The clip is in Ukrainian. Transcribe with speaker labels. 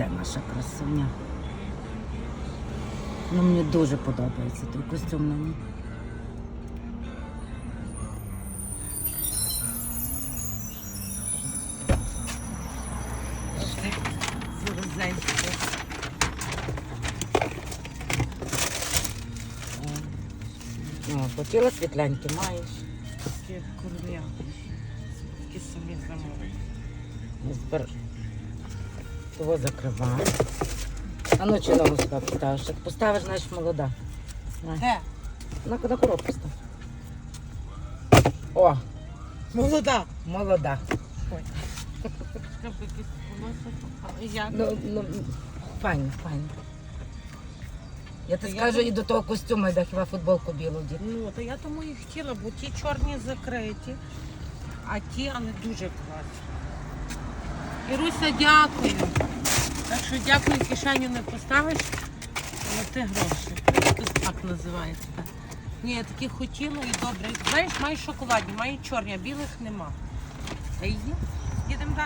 Speaker 1: Де наша красуня? Ну, мені дуже подобається той костюм мені. О, хотіла світленькі, маєш.
Speaker 2: Такі курля. Такі самі замовлення.
Speaker 1: Тепер того закривай. А ну чи ногу сюди поставиш? Як поставиш, значить молода. На,
Speaker 2: Де?
Speaker 1: на, на коробку став. О,
Speaker 2: Молода.
Speaker 1: молода. Ну, ну, файно, файно. Я тобі
Speaker 2: Я
Speaker 1: скажу і до того костюму йде хіба футболку білу вдіти.
Speaker 2: Ну, то я тому і хотіла, бо ті чорні закриті, а ті, але дуже класні. Іруся, дякую. Так що дякую, кишеню не поставиш, але ти гроші. Так називається. Ні, я такі хотіла і добре. Знаєш, маю шоколадні, має чорні, а білих нема. Та є. Їдемо далі.